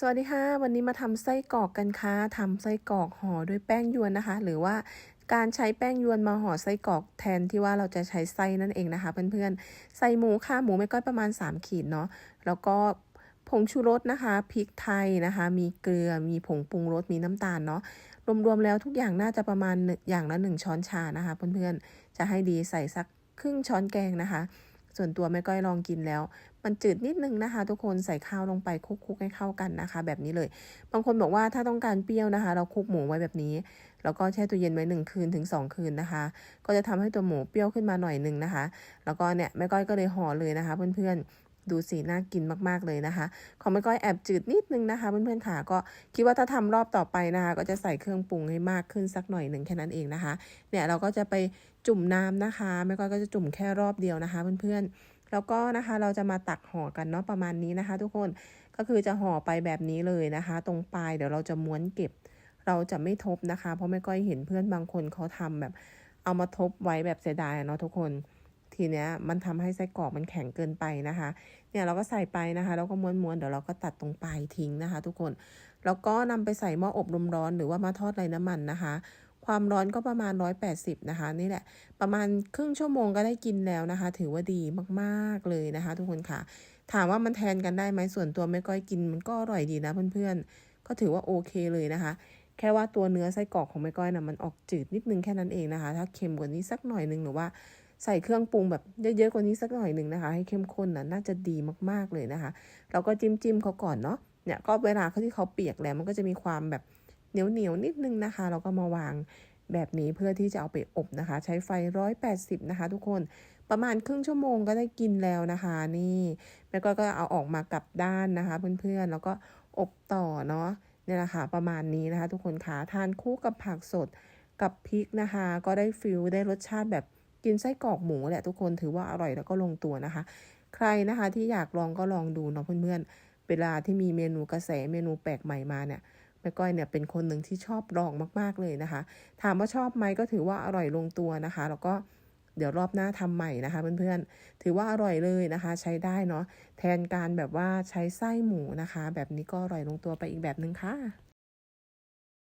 สวัสดีค่ะ วันนี้มาทำไส้กรอกกันค่ะทำไส้กรอกห่อด้วยแป้งยวนนะคะ หรือว่าการใช้แป้งยวนมาห่อไส้กรอกแทนที่ว่าเราจะใช้ไส้นั่นเองนะคะ เพื่อนๆ ใส่หมูค่ะหมูไม่ก้อยประมาณ 3 ขีดเนาะแล้วก็ผงชูรสนะคะพริกไทยนะคะ มีเกลือมีผงปรุงรสมีน้ำตาลเนาะรวมๆแล้วทุกอย่างน่าจะประมาณอย่างละ 1 ช้อนชานะคะ เพื่อนๆจะให้ดีใส่สักครึ่งช้อนแกงนะคะ ส่วนตัวแม่ก้อยลองกินแล้ว มันจืดนิดนึงนะคะ ทุกคนใส่ข้าวลงไปคลุกๆให้เข้ากันนะคะ แบบนี้เลย บางคนบอกว่าถ้าต้องการเปรี้ยวนะคะ เราคลุกหมูไว้แบบนี้ แล้วก็แช่ตู้เย็นไว้หนึ่งคืนถึง 2 คืนนะคะ ก็จะทำให้ตัวหมูเปรี้ยวขึ้นมาหน่อยหนึ่งนะคะ แล้วก็เนี่ยแม่ก้อยก็เลยห่อเลยนะคะ เพื่อนๆ ดูสีน่ากินมากๆเลยนะคะ ของแม่ก้อยแอบจืดนิดนึงนะคะเพื่อนๆค่ะก็คิดว่าถ้าทำรอบต่อไปนะคะ ก็จะใส่เครื่องปรุงให้มากขึ้นสักหน่อยหนึ่งแค่นั้นเองนะคะ เนี่ยเราก็จะไปจุ่มน้ำนะคะแม่ก้อยก็จะจุ่มแค่รอบเดียวนะคะเพื่อนๆแล้วก็นะคะเราจะมาตักห่อกันเนาะประมาณนี้นะคะ ทุกคนก็คือจะห่อไปแบบนี้เลยนะคะ ตรงปลายเดี๋ยวเราจะม้วนเก็บ เราจะไม่ทบนะคะ เพราะไม่ก้อยเห็นเพื่อนบางคนเขาทำแบบ เอามาทบไว้แบบเสียดายเนาะทุกคน ทีเนี้ยมันทำให้ไส้กรอกมันแข็งเกินไปนะคะ เนี่ยเราก็ใส่ไปนะคะ แล้วก็ม้วนๆเดี๋ยวเราก็ตัดตรงปลายทิ้งนะคะ ทุกคน แล้วก็นำไปใส่หม้ออบลมร้อนหรือว่ามาทอดไร้น้ำมันนะคะ ความร้อนก็ประมาณ 180 นะคะ นี่แหละ ประมาณครึ่งชั่วโมงก็ได้กินแล้วนะคะ ถือว่าดีมากๆเลยนะคะ ทุกคนค่ะ ถามว่ามันแทนกันได้ไหมส่วนตัวไม่ก้อยกินมันก็อร่อยดีนะเพื่อนๆ ก็ถือว่าโอเคเลยนะคะแค่ว่าตัวเนื้อไส้กรอกของแม่ก้อยน่ะมันออกจืดนิดนึงแค่นั้นเองนะคะ ถ้าเค็มกว่านี้สักหน่อยนึงหรือว่า ใส่เครื่องปรุงแบบเยอะๆกว่านี้สักหน่อยหนึ่งนะคะ ให้เข้มข้นนะน่าจะดีมากๆเลยนะคะ เราก็จิ้มจิ้มเขาก่อนเนาะเนี่ยก็เวลาเขาที่เขาเปียกแล้วมันก็จะมีความแบบเหนียวเหนียวๆนิดนึงนะคะ เราก็มาวางแบบนี้เพื่อที่จะเอาไปอบนะคะ ใช้ไฟร้อยแปดสิบนะคะ ทุกคนประมาณครึ่งชั่วโมงก็ได้กินแล้วนะคะ นี่แม่ก้อยก็เอาออกมากลับด้านนะคะ เพื่อนๆแล้วก็อบต่อเนาะเนี่ยแหละค่ะประมาณนี้นะคะ ทุกคนคะทานคู่กับผักสดกับพริกนะคะ ก็ได้ฟิลได้รสชาติแบบ กินไส้กรอกหมูแหละทุกคนถือว่าอร่อยแล้วก็ลงตัวนะคะ ใครนะคะที่อยากลองก็ลองดูเนาะเพื่อนๆ เวลาที่มีเมนูกระแสเมนูแปลกใหม่มาเนี่ยแม่ก้อยเนี่ยเป็นคนหนึ่งที่ชอบลองมาก ๆเลยนะคะ ถามว่าชอบไหมก็ถือว่าอร่อยลงตัวนะคะ แล้วก็เดี๋ยวรอบหน้าทำใหม่นะคะเพื่อนๆ ถือว่าอร่อยเลยนะคะ ใช้ได้เนาะแทนการแบบว่าใช้ไส้หมูนะคะ แบบนี้ก็อร่อยลงตัวไปอีกแบบนึงค่ะ